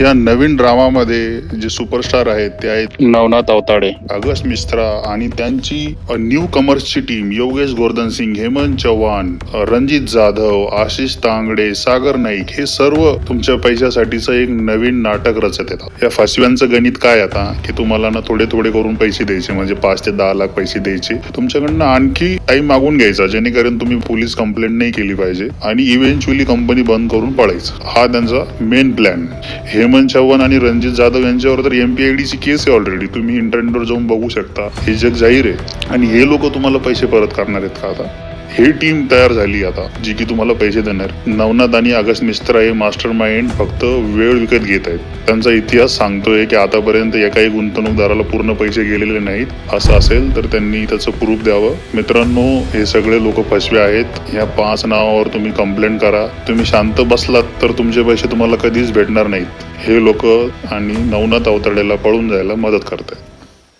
या नवीन ड्रामामध्ये जे सुपरस्टार आहेत ते आहेत नवनाथ अवताडे. अगस्ट मिश्रा आणि त्यांची न्यू कमर्सची टीम योगेश गोवर्धन सिंग हेमंत चव्हाण रणजित जाधव आशिष तांगडे सागर नाईक हे सर्व तुमच्या पैशासाठीचं एक नवीन नाटक रचत येतात. या फसव्यांचं गणित काय आता? की तुम्हाला ना थोडे थोडे करून पैसे द्यायचे म्हणजे पाच ते दहा लाख पैसे द्यायचे. तुमच्याकडनं आणखी टाइम मागून घ्यायचा जेणेकरून तुम्ही पोलीस कंप्लेंट नाही केली पाहिजे आणि इव्हेंच्युअली कंपनी बंद करून पडायचं हा त्यांचा मेन प्लॅन हेमंत चव्हाण आणि रणजित जाधव यांच्यावर तर एमपीआयडी ची केस आहे ऑलरेडी तुम्ही इंटरनेटवर जाऊन बघू शकता. हे जग जाहीर आहे. आणि हे लोक तुम्हाला पैसे परत करणार आहेत का आता? हे टीम तयार झाली आता जी की तुम्हाला पैसे देणार. नवनाथ आणि अगस्ट मिस्त्रा हे मास्टर माइंड फक्त वेळ विकत घेत आहेत. त्यांचा इतिहास सांगतोय की आतापर्यंत एकाही गुंतवणूकदाराला पूर्ण पैसे गेलेले नाहीत. असं असेल तर त्यांनी त्याचं प्रूफ द्यावं. मित्रांनो हे सगळे लोक फसवे आहेत. ह्या पाच नावावर तुम्ही कंप्लेंट करा. तुम्ही शांत बसलात तर तुमचे पैसे तुम्हाला कधीच भेटणार नाहीत. हे लोक आणि नवनाथ अवतडेला पळून जायला मदत करतात